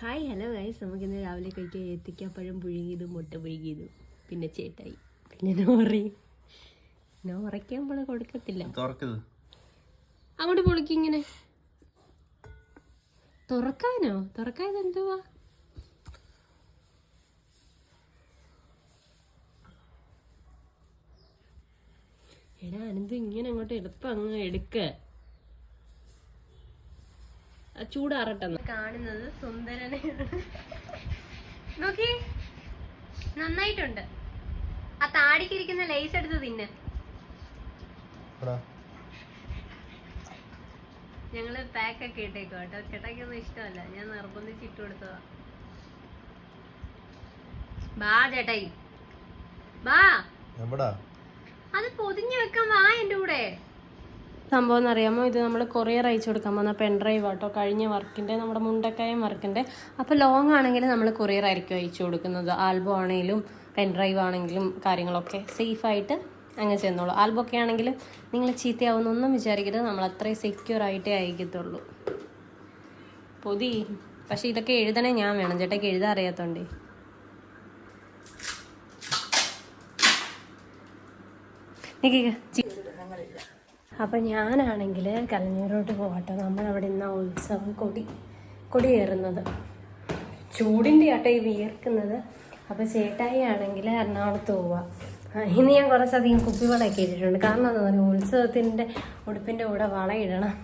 Hi hello guys നമുക്കിന്ന് രാവിലെ കഴിക്കാൻ ഏത്തയ്ക്കാപ്പഴം പുഴുങ്ങിയതും മുട്ട പുഴുങ്ങിയതും. പിന്നെ ചേട്ടായി. പിന്നെ നോറി. നോറയ്ക്ക് നമ്മൾ കൊടുക്കത്തില്ല. അങ്ങോട്ട് പൊളിക്ക് ഇങ്ങനെ. തുറക്കാനോ? തുറക്കാൻ എന്തുവാ? എടാ അനന്ത് ഇങ്ങനെ അങ്ങോട്ട് എളുപ്പം അങ്ങ് എടുക്ക. ചൂടാറട്ടെ കാണുന്നത് സുന്ദരനെയാണ് നോക്കി നന്നായിട്ടുണ്ട്. ആ താടിക്കിരിക്കുന്ന ലൈസ് എടുത്ത് തിന്ന്. ഞങ്ങൾ പാക്ക് ഒക്കെ ഇട്ടേക്കോ കേട്ടോ. ചേട്ടാക്കൊന്നും ഇഷ്ടമല്ല. ഞാൻ നിർബന്ധിച്ച് ഇട്ട് കൊടുത്തതാ. ബാ ചേട്ടായി. ബാ. എവിടാ? അത് പൊതിഞ്ഞു വെക്കാൻ വാ എന്റെ കൂടെ. സംഭവം എന്നറിയാമോ ഇത് നമ്മൾ കൊറിയർ അയച്ചു കൊടുക്കാൻ പോകുന്ന പെൻ ഡ്രൈവ് ആട്ടോ. കഴിഞ്ഞ വർക്കിന്റെ നമ്മുടെ മുണ്ടക്കായം വർക്കിന്റെ അപ്പോൾ ലോങ് ആണെങ്കിൽ നമ്മൾ കൊറിയർ ആയിരിക്കും അയച്ചു കൊടുക്കുന്നത്. ആൽബം ആണെങ്കിലും പെൻ ഡ്രൈവ് ആണെങ്കിലും കാര്യങ്ങളൊക്കെ സേഫായിട്ട് അങ്ങ് ചെന്നോളൂ. ആൽബം ഒക്കെ ആണെങ്കിൽ നിങ്ങൾ ചീത്തയാവുന്നൊന്നും വിചാരിക്കരുത്. നമ്മൾ അത്രയും സെക്യൂർ ആയിട്ടേ അയക്കത്തുള്ളൂ. പൊതി. പക്ഷേ ഇതൊക്കെ എഴുതണേ ഞാൻ വേണം. ചേട്ടയ്ക്ക് എഴുതാൻ അറിയാത്തോണ്ടേ. നിങ്ങൾക്ക് ചി- അപ്പം ഞാനാണെങ്കിൽ കലഞ്ഞൂരോട്ട് പോകട്ടെ. നമ്മളവിടെ ഇന്ന് ഉത്സവം കൊടി കൊടിയേറുന്നത്. ചൂടിന്റെ ആട്ടെ ഈ വിയർക്കുന്നത്. അപ്പോൾ ചേട്ടായി ആണെങ്കിൽ എറണാകുളത്ത് പോവാം. ഇന്ന് ഞാൻ കുറച്ചധികം കുപ്പിവളയൊക്കെ ഇട്ടിട്ടുണ്ട്. കാരണം എന്താ പറയുക ഉത്സവത്തിന്റെ ഉടുപ്പിന്റെ കൂടെ വള ഇടണം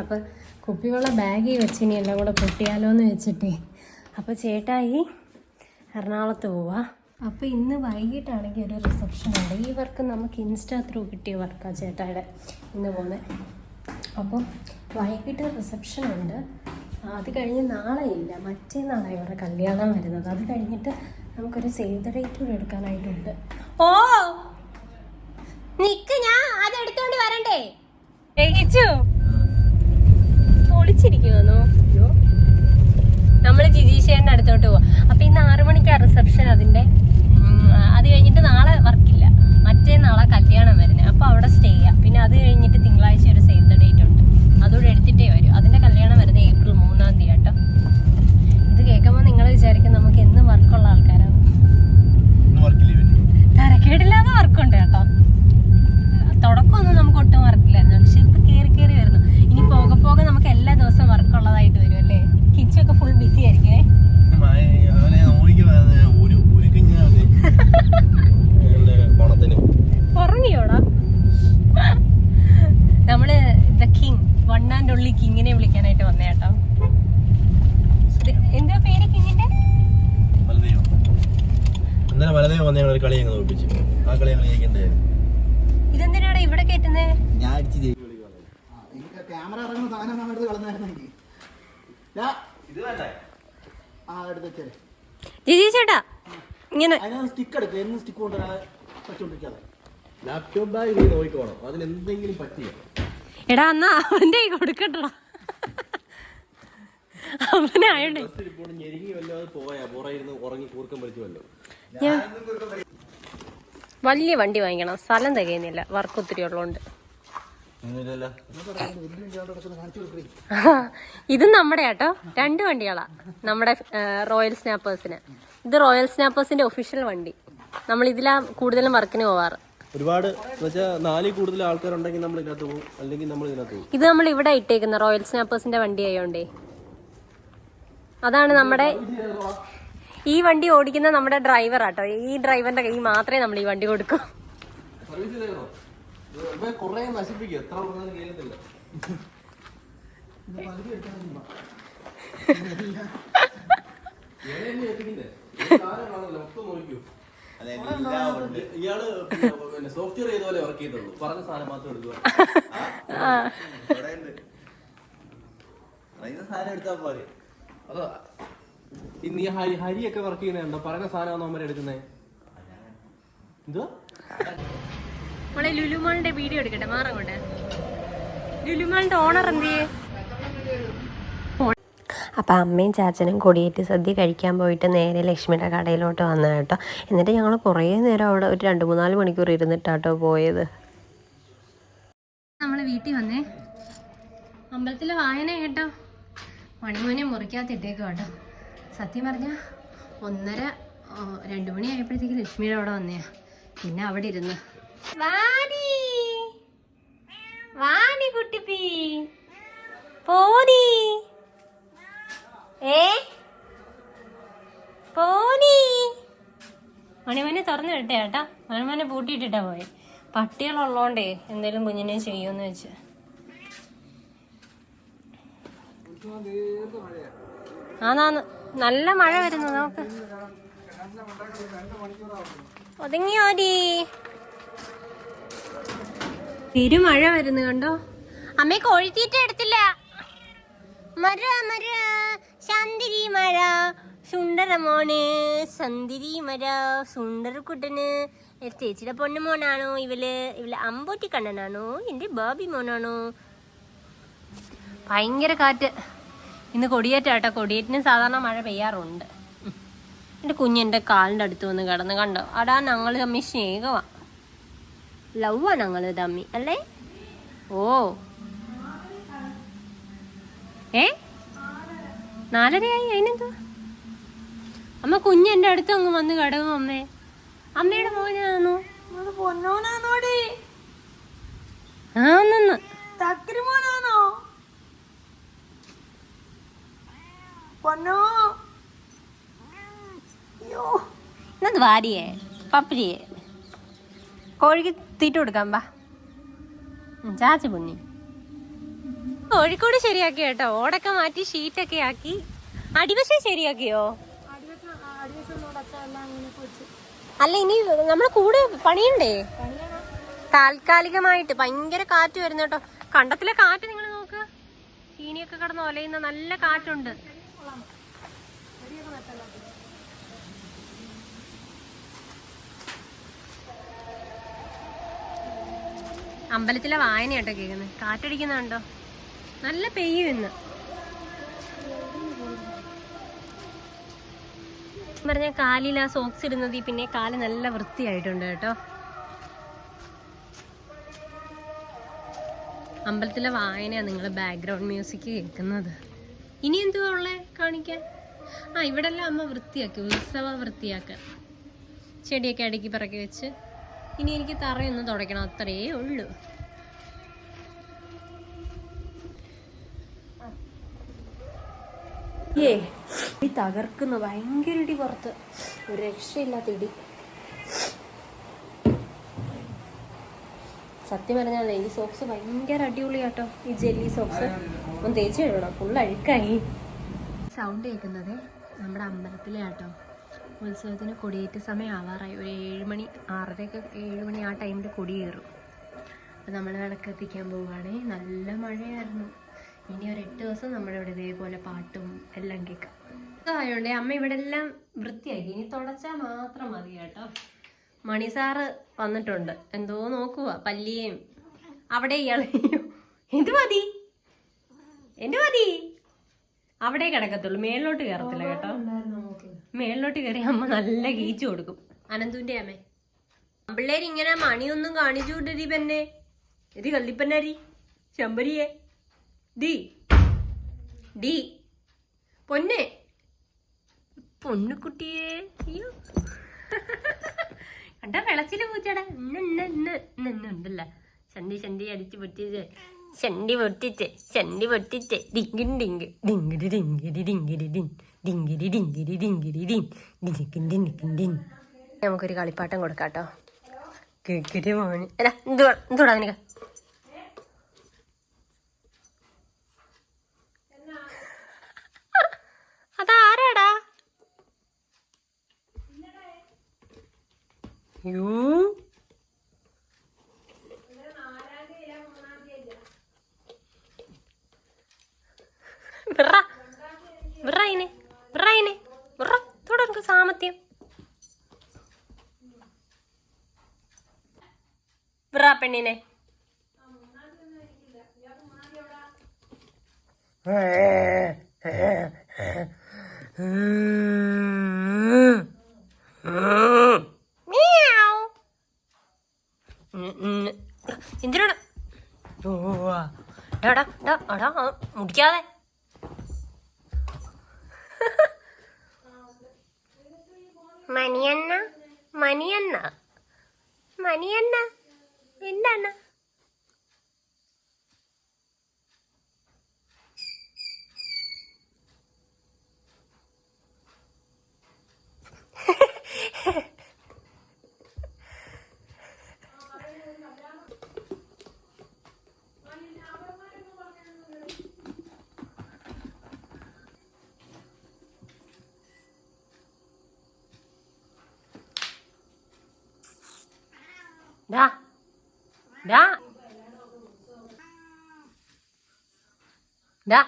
അപ്പം കുപ്പിവള ബാഗിൽ വെച്ച് ഇനി എല്ലാം കൂടെ പൊട്ടിയാലോ എന്ന് വെച്ചിട്ടേ. അപ്പോൾ ചേട്ടായി എറണാകുളത്ത് പോവാ. അപ്പോൾ ഇന്ന് വൈകിട്ടാണെങ്കിൽ ഒരു റിസപ്ഷൻ ഉണ്ട്. ഈ വർക്ക് നമുക്ക് ഇൻസ്റ്റാ ത്രൂ കിട്ടിയ വർക്കാണ് ചേട്ടായുടെ ഇന്ന് പോകുന്നത് അപ്പം വൈകിട്ട് റിസപ്ഷൻ ഉണ്ട്. അത് കഴിഞ്ഞ് നാളെ ഇല്ല. മറ്റേ നാളെ ഇവരുടെ കല്യാണം വരുന്നത്. അത് കഴിഞ്ഞിട്ട് നമുക്കൊരു സേവ് ദ ഡേറ്റ് കൂടെ എടുക്കാനായിട്ടുണ്ട്. ഓ! നിക്ക് ഞാൻ അത് എടുത്തോണ്ട് വരണ്ടേ? എഹിച്ചു പൊളിച്ചിരിക്കുവാന്നോ? നമ്മൾ ജിജീഷേന്റെ അടുത്തോട്ട് പോവാം. അപ്പൊ ഇന്ന് ആറു മണിക്കാണ് റിസപ്ഷൻ അതിന്റെ? അത് കഴിഞ്ഞിട്ട് നാളെ വർക്കില്ല. മറ്റേ നാളെ കല്യാണം വരുന്നത് അപ്പൊ അവിടെ സ്റ്റേ ചെയ്യാം. പിന്നെ അത് കഴിഞ്ഞിട്ട് തിങ്കളാഴ്ച ഒരു സേവ് ദ ഡേറ്റ് ഉണ്ട്. അതോടെ എടുത്തിട്ടേ വരും. അതിന്റെ കല്യാണം വരുന്നത് ഏപ്രിൽ മൂന്നാം തീയതി കേട്ടോ ഇത് കേൾക്കുമ്പോൾ നിങ്ങൾ വിചാരിക്കും നമുക്ക് എന്ന് വർക്കുള്ള ആൾക്കാരാണ് തരക്കേടില്ലാതെ വർക്കുണ്ട് കേട്ടോ. തുടക്കമൊന്നും നമുക്ക് ഒട്ടും വർക്കില്ലായിരുന്നു. പക്ഷെ ഇപ്പൊ കേറി കേറി വരുന്നു. ഇനി പോകെ പോകെ നമുക്ക് എല്ലാ ദിവസവും വർക്കുള്ളതായിട്ട് വരും അല്ലേ? കിച്ചൊക്കെ ഫുൾ ബിസി ആയിരിക്കുമേ മായ- അവനെ നോക്കി വന്ന് ഒരു ഒരു കുഞ്ഞാ അവന്. പണത്തിന് ഉറങ്ങിയോടാ? നമ്മൾ the king one and only കിങ്ങിനെ വിളിക്കാനായിട്ട് വന്നേ കേട്ടോ. എന്താ പേര് കിങ്ങിന്റെ? ഇന്നലെ വലതയോ വന്ന ഞങ്ങൾ ഒരു കളി ഞങ്ങൾ തോൽപ്പിച്ചു. ആ കളി ഞങ്ങൾ ജയിക്കണ്ടായിരുന്നു. ഇതെന്തിനാടാ ഇവിടെ കേട്ടുന്നേ ഞാൻ അടിച്ച് ജയിക്കും എനിക്ക് ക്യാമറ ഇറങ്ങുന്ന സാധനം ഞാൻ എടുത്ത് കളഞ്ഞായിരുന്നെങ്കിൽ ഇത് വേണ്ടേ? ആ എടുത്ത് വെച്ചേ ജിജി ചേട്ടാ ഇങ്ങനെ സ്റ്റിക്ക് എടുക്കുക എന്നും സ്റ്റിക്ക് കൊണ്ട് വെച്ചോണ്ടിരിക്കാതെ ലാപ്ടോപ്പ് ബാഗ് നീ നോക്കിക്കോണം. അതിൽ എന്തെങ്കിലും പറ്റിയോ? എടാ എന്നാ അവന്റെ കൊടുക്കട്ടടാ അവനായോണ്ടേ ഞെരുങ്ങി പോയാ പുറയിരുന്ന് ഉറങ്ങി കൂർക്കം വലിച്ചു വല്ലോ. വലിയ വണ്ടി വാങ്ങിക്കണം. സ്ഥലം തികയുന്നില്ല. വർക്ക് ഒത്തിരി ഉള്ളതുകൊണ്ട് ഒന്നുമില്ലല്ലോ. ഇത് നമ്മുടെ ആട്ടോ. രണ്ട് വണ്ടികളാ. നമ്മുടെ റോയൽ സ്നാപ്പേഴ്സിന് ഇത് റോയൽ സ്നാപ്പേഴ്സിന്റെ ഒഫീഷ്യൽ വണ്ടി. നമ്മൾ ഇതിലാ കൂടുതലും വർക്കിന് പോവാറ്. ഒരുപാട് നാലിൽ കൂടുതൽ ആൾക്കാരുണ്ടെങ്കിൽ നമ്മൾ ഇതിനകത്ത് പോകും. അല്ലെങ്കിൽ നമ്മൾ ഇതിനകത്ത് പോകും. ഇത് നമ്മൾ ഇവിടെ ഇട്ടേക്കുന്ന റോയൽ സ്നാപ്പേഴ്സിന്റെ വണ്ടി ആയോണ്ടേ. അതാണ് നമ്മുടെ ഈ വണ്ടി ഓടിക്കുന്ന നമ്മുടെ ഡ്രൈവർ ആട്ടോ. ഈ ഡ്രൈവറിന്റെ കൈ മാത്രമേ നമ്മൾ ഈ വണ്ടി കൊടുക്കൂ. നശിപ്പിക്കും. പറഞ്ഞാലും ഉണ്ട്. ഇയാൾ പിന്നെ സോഫ്റ്റ്വെയർ ചെയ്ത പോലെ വർക്ക് ചെയ്തുള്ളൂ. പറഞ്ഞ സാധനം മാത്രം എടുക്കുക. സാധനം എടുത്താ പോലെ അതോ ഈ ഹരി ഹരിയൊക്കെ വർക്ക് ചെയ്യുന്നുണ്ടോ പറയുന്ന സാധനമാണോ അവന്മാരെ എടുക്കുന്നേ? എന്തോ നമ്മളെ ലുലുമാളിന്റെ വീഡിയോ എടുക്കട്ടെ മാറങ്ങോട്ടെ. ലുലുമാളിന്റെ ഓണർ എന്ത് ചെയ്യേ അപ്പം അമ്മയും ചാച്ചനും കൊടിയേറ്റ് സദ്യ കഴിക്കാൻ പോയിട്ട് നേരെ ലക്ഷ്മിയുടെ കടയിലോട്ട് വന്ന കേട്ടോ. എന്നിട്ട് ഞങ്ങൾ കുറേ നേരം അവിടെ ഒരു രണ്ട് മൂന്നാൽ മണിക്കൂർ ഇരുന്നിട്ടാട്ടോ പോയത്. നമ്മൾ വീട്ടിൽ വന്നേ. അമ്പലത്തിൽ വായന കേട്ടോ. മണിമോനെ മുറിക്കാത്തിട്ടേക്കും കേട്ടോ. സത്യം പറഞ്ഞ ഒന്നര രണ്ടു മണി ആയപ്പോഴത്തേക്ക് ലക്ഷ്മിയുടെ അവിടെ വന്നേ. പിന്നെ അവിടെ ഇരുന്ന്. വാടി വാടി കുട്ടിപ്പി! പോടി ഏ? പോനി മണിമനെ തുറന്നു വിട്ടേ ചേട്ടാ മണിമനെ പൂട്ടിയിട്ടിട്ടാ പോയെ. പട്ടികളുള്ളോണ്ടേ എന്തേലും കുഞ്ഞിനെ ചെയ്യുമെന്ന് വെച്ച്. ആന്നാന്ന് നല്ല മഴ വരുന്നു നോക്ക് ഒതുങ്ങിയോടി തിരുമഴ വരുന്നു കണ്ടോ? അമ്മ കോഴിത്തീറ്റ എടുത്തില്ല. മര മര ശാന്തിരി മര സുണ്ടര മോന് സന്തിരി മര സുണ്ടര കുട്ടന് ചേച്ചിയുടെ പൊണ്ണു മോനാണോ ഇവൽ ഇവൽ അമ്പൂറ്റി കണ്ണനാണോ? എന്റെ ബാബി മോനാണോ? ഭയങ്കര കാറ്റ്. ഇന്ന് കൊടിയേറ്റാട്ടോ. കൊടിയേറ്റിന് സാധാരണ മഴ പെയ്യാറുണ്ട്. എന്റെ കുഞ്ഞെന്റെ കാലിന്റെ അടുത്ത് വന്ന് കിടന്ന് കണ്ടോ? അടാ ഞങ്ങൾ തമ്മി സ്നേഹമാ ലവ്വാ ഞങ്ങൾ തമ്മി അല്ലേ? ഓ. ഏ? നാലരയായി അതിനെന്തോ അമ്മ കുഞ്ഞ് എന്റെ അടുത്ത് അങ്ങ് വന്ന് കിടക്കും അമ്മേ. അമ്മയുടെ മോനാണോ പൊന്നോ? എന്നത് വാരിയേ? പപ്പരിയേ. കോഴിക്ക് തീറ്റ കൊടുക്കാൻ ബാ ചാച്ച പൊന്നി. കോഴിക്കോട് ശരിയാക്കി കേട്ടോ. ഓടൊക്കെ മാറ്റി ഷീറ്റൊക്കെ ആക്കി. അടിവശം ശരിയാക്കിയോ? അല്ല ഇനി നമ്മളെ കൂടെ പണിയണ്ടേ? താൽക്കാലികമായിട്ട്. ഭയങ്കര കാറ്റ് വരുന്ന കേട്ടോ. കണ്ടത്തിലെ കാറ്റ് നിങ്ങൾ നോക്ക്. ചീനിയൊക്കെ കിടന്ന് ഒലയുന്ന നല്ല കാറ്റുണ്ട്. അമ്പലത്തിലെ വായന കേട്ടോ കേൾക്കുന്നത് കാറ്റടിക്കുന്നുണ്ടോ നല്ല പെയ്യും ഇന്ന് പറഞ്ഞ കാലിൽ ആ സോക്സ് ഇടുന്നത് പിന്നെ കാൽ നല്ല വൃത്തിയായിട്ടുണ്ട് കേട്ടോ. അമ്പലത്തിലെ വായനയാണ് നിങ്ങൾ ബാക്ക്ഗ്രൗണ്ട് മ്യൂസിക് കേൾക്കുന്നത്. ഇനി എന്തുവാ ഉള്ളേ കാണിക്കാൻ? ആ ഇവിടെ എല്ലാം അമ്മ വൃത്തിയാക്കി ഉത്സവ വൃത്തിയാക്ക. ചെടിയൊക്കെ അടുക്കി പറക്കി വെച്ച്. ഇനി എനിക്ക് തറയൊന്ന് തുടയ്ക്കണം അത്രയേ ഉള്ളൂ. ഏ ഈ തകർക്കുന്ന ഭയങ്കര ഇടി പുറത്ത്. ഒരു രക്ഷയില്ലാത്ത ഇടി. സത്യം പറഞ്ഞാൽ ഈ സോക്സ് ഭയങ്കര അടിപൊളിയാട്ടോ. ഈ ജെല്ലി സോക്സ് ഒന്ന് തേച്ച് കഴിയണം ഫുൾ അഴുക്കായി. സൗണ്ട് കേൾക്കുന്നത് നമ്മുടെ അമ്പലത്തിലെ ആട്ടോ ഉത്സവത്തിന് കൊടിയേറ്റ സമയം ആവാറായി ഒരു ഏഴുമണി ആറരയൊക്കെ ഏഴുമണി ആ ടൈമിൽ കൊടി കയറും അപ്പം നമ്മൾ വിളക്കെത്തിക്കാൻ പോവുകയാണെങ്കിൽ പോവുകയാണേ നല്ല മഴയായിരുന്നു. ഇനി ഒരു എട്ട് ദിവസം നമ്മുടെ ഇവിടെ ഇതേപോലെ പാട്ടും എല്ലാം കേൾക്കാം. ആയതുകൊണ്ട് അമ്മ ഇവിടെ എല്ലാം വൃത്തിയാക്കി. ഇനി തുടച്ചാൽ മാത്രം മതി കേട്ടോ. മണി സാറ് വന്നിട്ടുണ്ട്. എന്തോ നോക്കുക പല്ലിയേയും അവിടെ ഇയാളെയും എന്ത് മതി? എന്ത് മതി? അവിടെ കിടക്കത്തുള്ളൂ. മേളിലോട്ട് കയറത്തില്ല കേട്ടോ. മേളിലോട്ട് കയറി അമ്മ നല്ല കീച്ചു കൊടുക്കും. അനന്തുവിന്റെ അമ്മേ. പിള്ളേരിങ്ങനെ മണിയൊന്നും കാണിച്ചു കൊണ്ടിരി പെന്നെ ഇത് കള്ളിപ്പന്നരി ശമ്പരിയെ ഡി. ഡി. പൊന്നെ. പൊന്നുകുട്ടിയെ കണ്ട വിളച്ചിൽ പൂച്ചടാ. ഇന്ന് ഇന്ന് ചണ്ടി ചണ്ടി അടിച്ച് പൊട്ടിച്ച് ചണ്ടി പൊട്ടിച്ച് ചണ്ടി പൊട്ടിച്ച്. ഡിങ്കിൻ ഡിങ്ക്. ഡിങ്കിരി ഡിങ്കിരി ഡിങ്കിരി ഡിൻ. ഡിങ്കിരി ഡിങ്കിരി ഡിങ്കിരി ഡിൻ. ഡിനിക്കിൻ ഡിനിക്കിൻ ഡിൻ. നമുക്കൊരു കളിപ്പാട്ടം കൊടുക്കാട്ടോ. കേക്കിരി മോന്. എന്തുവാ നിനക്ക്? യൂ. വിറ. വിറ അതിനെ വിറ തുടർന്ന് സാമത്യം വിറ പെണ്ണിനെ. Meow. എന്തിനാണ് എടാ എടാ എടാ മുടിക്കാതെ മണിയണ്ണ. മണിയണ്ണ എന്താണ്? ഡാ ഡാ ഡാ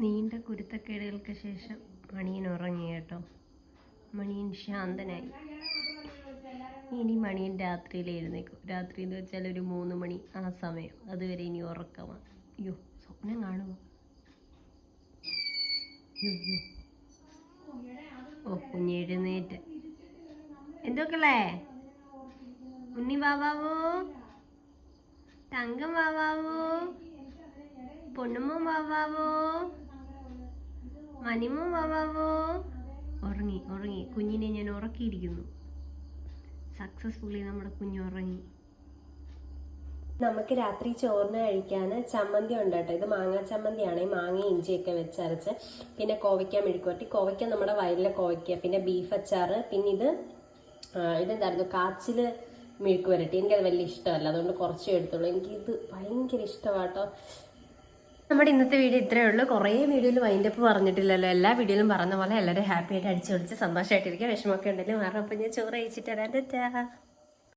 നീണ്ട കുരുത്തക്കേടുകൾക്ക് ശേഷം മണിയൻ ഉറങ്ങി കേട്ടോ. മണിയൻ ശാന്തനായി. ഇനി മണിയൻ രാത്രിയിൽ എഴുന്നേക്കും രാത്രി എന്ന് വെച്ചാൽ ഒരു മൂന്ന് മണി ആ സമയം. അതുവരെ ഇനി ഉറക്കമാണ് അയ്യോ സ്വപ്നം കാണുമോ? അയ്യോ. ഓ കുഞ്ഞെഴുന്നേറ്റ് എന്തൊക്കെയല്ലേ ഉണ്ണി ബാബാവോ തങ്കം ബാബാവോ പൊണ്ണുമ്മ ബാബാവോ മണിമോ ബാബാവോ ഉറങ്ങി ഉറങ്ങി. കുഞ്ഞിനെ ഞാൻ ഉറക്കിയിരിക്കുന്നു. സക്സസ്ഫുള്ളി നമ്മുടെ കുഞ്ഞ് ഉറങ്ങി. നമുക്ക് രാത്രി ചോറിന് കഴിക്കാൻ ചമ്മന്തി ഉണ്ട് കേട്ടോ. ഇത് മാങ്ങാ ചമ്മന്തിയാണ്. ഈ മാങ്ങ ഇഞ്ചിയൊക്കെ വെച്ചരച്ച് പിന്നെ കോവയ്ക്ക മെഴുക്കുവരട്ടി. കോവയ്ക്ക നമ്മുടെ വയലിലെ കോവയ്ക്ക പിന്നെ ബീഫ് അച്ചാർ പിന്നെ ഇത് ഇതെന്തായിരുന്നു? കാച്ചിൽ മെഴുക്ക് വരട്ടി എനിക്കത് വലിയ ഇഷ്ടമല്ല. അതുകൊണ്ട് കുറച്ചേ എടുത്തുള്ളൂ. എനിക്കിത് ഭയങ്കര ഇഷ്ടമാട്ടോ. നമ്മുടെ ഇന്നത്തെ വീഡിയോ ഇത്രയേ ഉള്ളൂ. കുറേ വീഡിയോയിൽ വൈൻഡ് അപ്പ് പറഞ്ഞിട്ടില്ലല്ലോ. എല്ലാ വീഡിയോയിലും പറഞ്ഞ പോലെ എല്ലാവരും ഹാപ്പി ആയിട്ട് അടിച്ചു പൊളിച്ച് സന്തോഷമായിട്ടിരിക്കുക. വിഷമമൊക്കെ ഉണ്ടെങ്കിൽ മാറപ്പം ഞാൻ ചോറ് കഴിച്ചിട്ട് തരാൻ ടാ